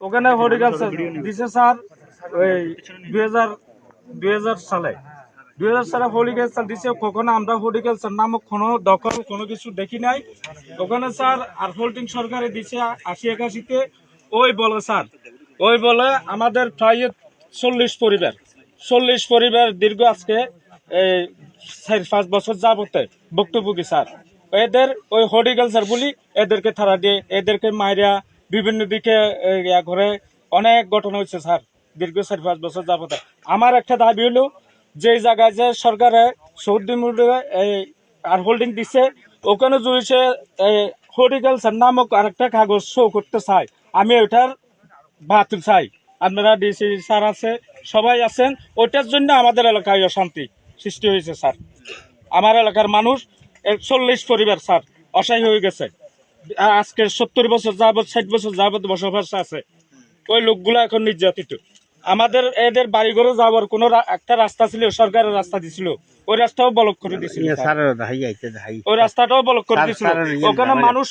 ওখানে হরিকালচার দিছে স্যার ওই দুই সালে। দুই হাজার সালে হরিকালচার দিছে কখনো আমরা হরিকালচার নামক কোনো দখল কোনো কিছু দেখি নাই। ওখানে স্যার আর হোল্ডিং সরকারে দিছে আশি একাশিতে। ওই বলে স্যার ওই বলে আমাদের প্রায় চল্লিশ পরিবার চল্লিশ পরিবার দীর্ঘ আজকে এই চার পাঁচ বছর যাবতে ভুক্তভোগী স্যার। এদের ওই হর্টিকালচার বলি এদেরকে থারা দিয়ে এদেরকে মাইরা বিভিন্ন দিকে ইয়া করে অনেক ঘটনা হচ্ছে স্যার। দীর্ঘ চার, পাঁচ বছর যাবতে। আমার একটা দাবি হলো যে জায়গায় যে সরকারে সৌদি এই আর হোল্ডিং দিচ্ছে ওখানে জুড়েছে হর্টিকালচার নামক আরেকটা কাগজ শো করতে চাই আমি ওইটার বাতিল চাই। আপনারা ডিসি স্যার আছে, সবাই আছেন, ওইটার জন্য আমাদের এলাকায় অশান্তি সৃষ্টি হয়েছে, স্যার। আমার এলাকার মানুষ চল্লিশ পরিবার, স্যার, অসহায় হয়ে গেছে। আজকে সত্তর বছর যাবৎ ষাট বছর যাবৎ বসবাস আছে। ওই লোকগুলা এখন নির্যাতিত। আমাদের এদের বাড়ি ঘরে যাওয়ার কোন একটা রাস্তা ছিল সরকারের রাস্তা দিছিল। ওই রাস্তাও বলক করে দিছিল ইয়ে ওই রাস্তাটাও বলক করে দিছিল। ইয়ে ওখানে মানুষ